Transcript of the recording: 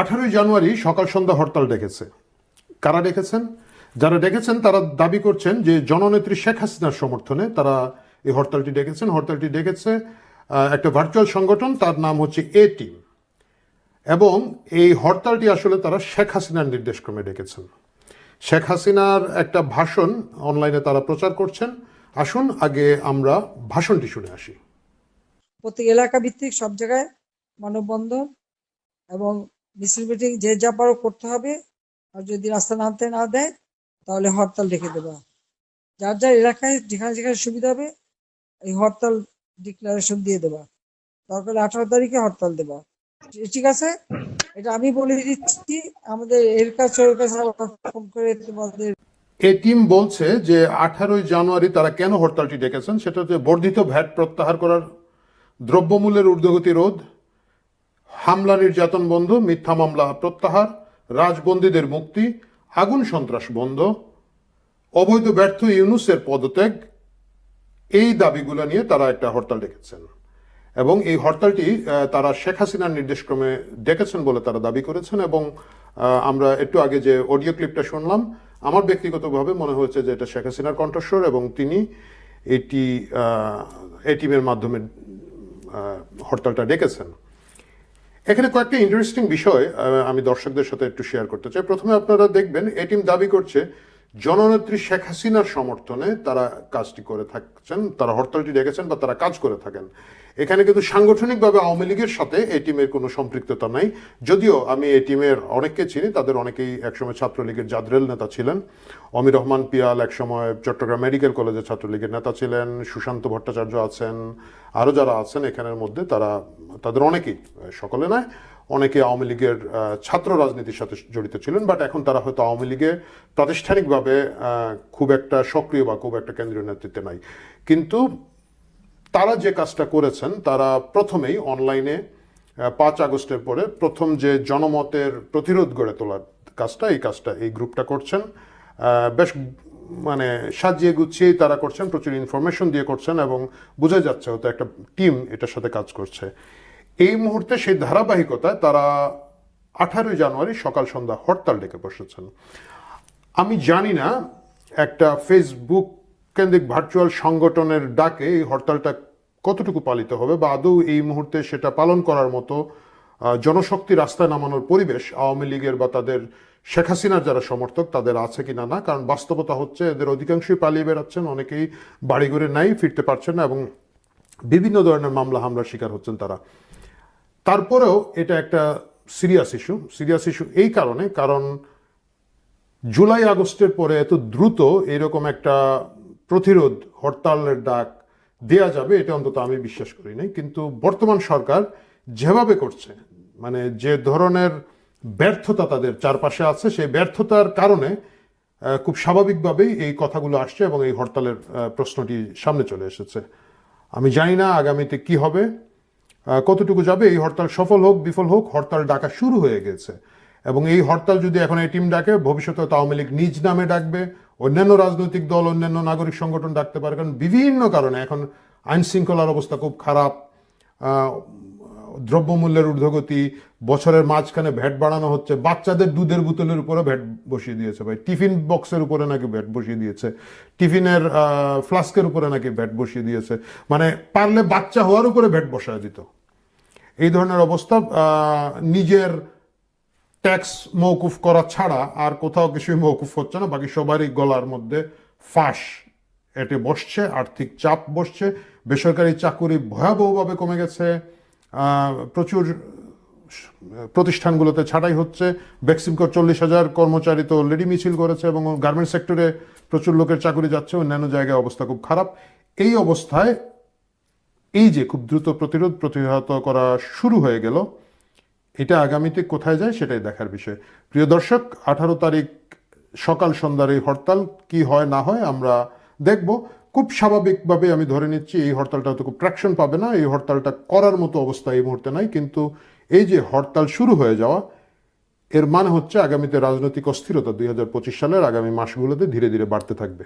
আঠারোই জানুয়ারি সকাল সন্ধ্যা হরতাল ডেকেছে। কারা ডেকেছেন? যারা ডেকেছেন, তারা দাবি করছেন যে জননেত্রী শেখ হাসিনার সমর্থনে তারা এই হরতালটি ডেকেছেন। হরতালটি ডেকেছে একটা ভার্চুয়াল সংগঠন, তার নাম হচ্ছে এ টিম এবং এই হরতালটি আসলে তারা শেখ হাসিনার নির্দেশক্রমে ডেকেছেন। শেখ হাসিনার একটা ভাষণ অনলাইনে তারা প্রচার করছেন। আসুন, আগে আমরা ভাষণটি শুনে আসি। প্রত্যেক এলাকা ভিত্তিক সব জায়গায় মানববন্ধন এবং মিটিং যে যা পারো করতে হবে। আর যদি রাস্তা নামতে না দেয়, তাহলে হরতাল ডেকে দেবা। যার যার এলাকায় যেখানে যেখানে সুবিধা হবে, এই হরতাল ডিক্লারেশন দিয়ে দেবা। দরকার আঠারো তারিখে হরতাল দেবা। ঠিক আছে? এটা আমি বলে দিচ্ছি, আমাদের এর কাছে ওর কাছে ফোন করে তোমাদের এ টিম বলছে যে আঠারোই জানুয়ারি তারা কেন হরতালটি ডেকেছেন? সেটা হচ্ছে বর্ধিত ভ্যাট প্রত্যাহার করার দ্রব্যমূল্যের ঊর্ধ্বগতি রোধ হামলা নির্যাতন বন্ধ, মিথ্যা মামলা প্রত্যাহার, রাজবন্দীদের মুক্তি, আগুন সন্ত্রাস বন্ধ, অবৈধ ব্যর্থ ইউনুসের পদত্যাগ, এই দাবিগুলো নিয়ে তারা একটা হরতাল ডেকেছেন। এবং এই হরতালটি তারা শেখ হাসিনার নির্দেশক্রমে ডেকেছেন বলে তারা দাবি করেছেন এবং আমরা একটু আগে যে অডিও ক্লিপটা শুনলাম, আমার ব্যক্তিগতভাবে মনে হয়েছে যে এটা শেখ হাসিনার কণ্ঠস্বর এবং তিনি এটি টিমের মাধ্যমে হরতালটা ডেকেছেন। এখানে কয়েকটা ইন্টারেস্টিং বিষয় আমি দর্শকদের সাথে একটু শেয়ার করতে চাই। প্রথমে আপনারা দেখবেন এটিম দাবি করছে জননেত্রী শেখ হাসিনার সমর্থনে তারা কাজটি করে থাকছেন, তারা হরতালটি ডেকেছেন বা তারা কাজ করে থাকেন। এখানে কিন্তু সাংগঠনিকভাবে আওয়ামী লীগের সাথে এই টিমের কোনো সম্পৃক্ততা নাই। যদিও আমি এই টিমের অনেককে চিনি, তাদের অনেকেই একসময় ছাত্রলীগের জাদরেল নেতা ছিলেন। অমির রহমান পিয়াল একসময় চট্টগ্রাম মেডিকেল কলেজের ছাত্রলীগের নেতা ছিলেন। সুশান্ত ভট্টাচার্য আছেন। আরও যারা আছেন এখানের মধ্যে তারা, তাদের অনেকেই, সকলে নয়। অনেকে আওয়ামী লীগের ছাত্র রাজনীতির সাথে জড়িত ছিলেন বাট এখন তারা হয়তো আওয়ামী লীগে প্রাতিষ্ঠানিকভাবে খুব একটা সক্রিয় বা খুব একটা কেন্দ্রীয় নেতৃত্বে নাই। কিন্তু তারা যে কাজটা করেছেন, তারা প্রথমেই অনলাইনে পাঁচ আগস্টের পরে প্রথম যে জনমতের প্রতিরোধ গড়ে তোলার কাজটা, এই কাজটা এই গ্রুপটা করছেন। বেশ মানে সাজিয়ে গুছিয়েই তারা করছেন, প্রচুর ইনফরমেশন দিয়ে করছেন এবং বোঝা যাচ্ছে হয়তো একটা টিম এটার সাথে কাজ করছে। এই মুহূর্তে সেই ধারাবাহিকতায় তারা আঠারোই জানুয়ারি সকাল সন্ধ্যা হরতাল ডেকে বসেছেন। আমি জানি না, একটা ফেসবুক কেন্দ্রিক ভার্চুয়াল সংগঠনের ডাকে এই হরতালটা কতটুকু পালিত হবে বা আদৌ এই মুহূর্তে সেটা পালন করার মতো জনশক্তি রাস্তায় নামানোর পরিবেশ আওয়ামী লীগের বা তাদের শেখ হাসিনার যারা সমর্থক, তাদের আছে কিনা না? কারণ বাস্তবতা হচ্ছে এদের অধিকাংশই পালিয়ে বেড়াচ্ছেন, অনেকেই বাড়িঘরে নাই, ফিরতে পারছেন না এবং বিভিন্ন ধরনের মামলা হামলার শিকার হচ্ছেন তারা। তারপরেও এটা একটা সিরিয়াস ইস্যু সিরিয়াস ইস্যু এই কারণে, কারণ জুলাই, আগস্টের পরে এত দ্রুত এরকম একটা প্রতিরোধ, হরতালের ডাক দেয়া যাবে, এটা অন্তত আমি বিশ্বাস করি নাই। কিন্তু বর্তমান সরকার যেভাবে করছে মানে যে ধরনের ব্যর্থতা তাদের চারপাশে আছে, সেই ব্যর্থতার কারণে খুব স্বাভাবিকভাবেই এই কথাগুলো আসছে এবং এই হরতালের প্রশ্নটি সামনে চলে এসেছে। আমি জানি না আগামীতে কি হবে। কতটুকু যাবে? এই হরতাল সফল হোক, বিফল হোক, হরতাল ডাকা শুরু হয়ে গেছে। এবং এই হরতাল যদি এখন এই টিম ডাকে, ভবিষ্যতে আওয়ামী লীগ নিজ নামে ডাকবে, অন্যান্য রাজনৈতিক দল, অন্যান্য নাগরিক সংগঠন ডাকতে পারে। কারণ বিভিন্ন কারণে এখন আইন শৃঙ্খলার অবস্থা খুব খারাপ। দ্রব্যমূল্যের ঊর্ধ্বগতি, বছরের মাঝখানে ভ্যাট বাড়ানো হচ্ছে, বাচ্চাদের দুধের বোতলের উপরে ভ্যাট বসিয়ে দিয়েছে ভাই। টিফিন বক্সের উপরে নাকি ভ্যাট বসিয়ে দিয়েছে। টিফিনের ফ্লাস্কের উপরে নাকি ভ্যাট বসিয়ে দিয়েছে। মানে পারলে বাচ্চা হওয়ার উপরে ভ্যাট বসায় দিত। এই ধরনের অবস্থা নিজের ট্যাক্স মৌকুফ করা ছাড়া আর কোথাও কিছুই মৌকুফ হচ্ছে না। বাকি সবারই গলার মধ্যে ফাঁস। এটে বসছে, আর্থিক চাপ বসছে, বেসরকারি চাকুরি ভয়াবহভাবে কমে গেছে। প্রচুর প্রতিষ্ঠানগুলোতে ছাঁটাই হচ্ছে। বেক্সিমকোর চল্লিশ হাজার কর্মচারী তো অলরেডি মিছিল করেছে এবং গার্মেন্টস সেক্টরে প্রচুর লোকের চাকুরি যাচ্ছে, অন্যান্য জায়গায় অবস্থা খুব খারাপ। এই অবস্থায় এই যে খুব দ্রুত প্রতিরোধ প্রতিহত করা শুরু হয়ে গেল, এটা আগামীতে কোথায় যায় সেটাই দেখার বিষয়। প্রিয় দর্শক, আঠারো তারিখ সকাল সন্ধ্যার এই হরতাল, কি হয় না হয় আমরা দেখব। খুব স্বাভাবিকভাবে আমি ধরে নিচ্ছি এই হরতালটা তো খুব ট্র্যাকশন পাবে না, এই হরতালটা করার মতো অবস্থা এই মুহূর্তে নাই, কিন্তু এই যে হরতাল শুরু হয়ে যাওয়া, এর মানে হচ্ছে আগামীতে রাজনৈতিক অস্থিরতা দুই হাজার পঁচিশ সালের আগামী মাসগুলোতে ধীরে ধীরে বাড়তে থাকবে।